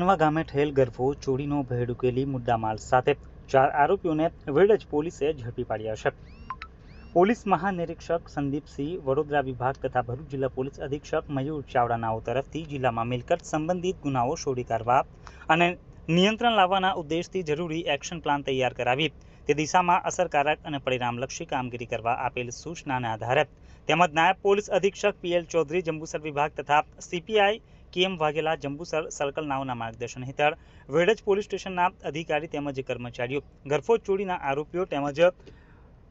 કહાનવા ગામે ઠેલ ગરફો, ચોરીનો ભેડ ઉકેલી મુદ્દામાલ સાથે ચાર આરોપીઓને વેડજ પોલીસે ઝડપી પાડ્યા છે. પોલીસ મહાનિરીક્ષક સંદીપસિંહ, વડોદરા વિભાગ તથા ભરૂચ જિલ્લા પોલીસ અધિક્ષક મયુર ચાવડાનાઓ તરફથી જિલ્લામાં મિલકત સંબંધિત ગુનાઓ શોધી કાઢવા અને નિયંત્રણ લાવવાના ઉદ્દેશથી જરૂરી એક્શન પ્લાન તૈયાર કરાવી. તે દિશામાં અસરકારક અને પરિણામલક્ષી કામગીરી કરવા આપેલ સૂચનાના આધારે તેમજ નાયબ પોલીસ અધિક્ષક પીએલ ચૌધરી, જંબુસર વિભાગ તથા CPI KM Vaghela Jambusar circle નાઓના માર્ગદર્શન હેઠળ વેડજ પોલીસ સ્ટેશનના અધિકારી તેમજ કર્મચારીઓ ગરફોજ ચોરીના આરોપીઓ તેમજ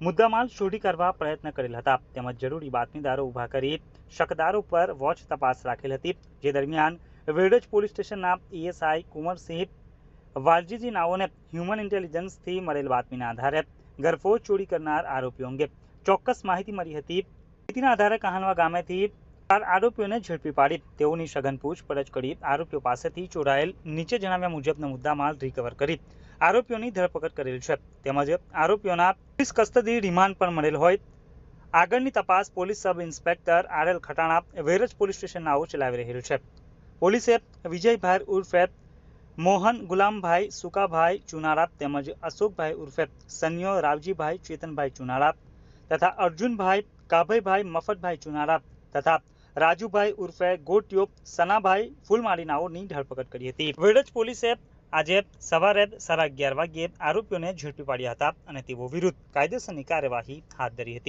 મુદ્દામાલ શોધી કાઢવા પ્રયત્ન કરેલ હતા. તેમજ જરૂરી બાતમીદારો ઊભા કરી શકદારો પર વોચ તપાસ રાખેલ હતી. જે દરમિયાન વેડજ પોલીસ સ્ટેશનના એએસઆઈ કુંવરસિંહ વાલજીજી નાઓને હ્યુમન ઇન્ટેલિજન્સથી મળેલ બાતમીના આધારે ગરફોજ ચોરી કરનાર આરોપીઓ અંગે ચોક્કસ માહિતી મળી હતી. માહિતીના આધારે કહાનવા ગામેથી ચાર આરોપીઓને ઝડપી પાડી. તેઓની સઘન પૂછપરછ કરી આરોપીઓ પાસેથી ચોરાયેલ નીચે જણાવ્યા મુજબનો મુદ્દામાલ રિકવર કરી. આરોપીઓની ધરપકડ કરેલ છે. તેમજ આરોપીઓના પોલીસ કસ્ટડી રિમાન્ડ પણ મળેલ હોય. આગળની તપાસ police sub inspector R L Khatana Veraj police station નાઓ ચલાવી રહેલ છે. પોલીસે વિજયભાઈ ઉર્ફે, મોહન ગુલામભાઈ, સુકાભાઈ ચુનાળા તેમજ અશોકભાઈ ઉર્ફે, સન્યો રાવજીભાઈ, ચેતનભાઈ ચુનાળા તથા અર્જુનભાઈ કાભયભાઈ મફતભાઈ ચુનાળા તથા રાજુભાઈ ઉર્ફે ગોટ્યો સનાભાઈ ફૂલમાળીનાઓની ધરપકડ કરી હતી. વેડજ પોલીસે આજે સવારે સાડા અગિયાર વાગ્યે આરોપીઓને ઝડપી પાડ્યા હતા અને તેઓ વિરુદ્ધ કાયદેસરની કાર્યવાહી હાથ ધરી હતી.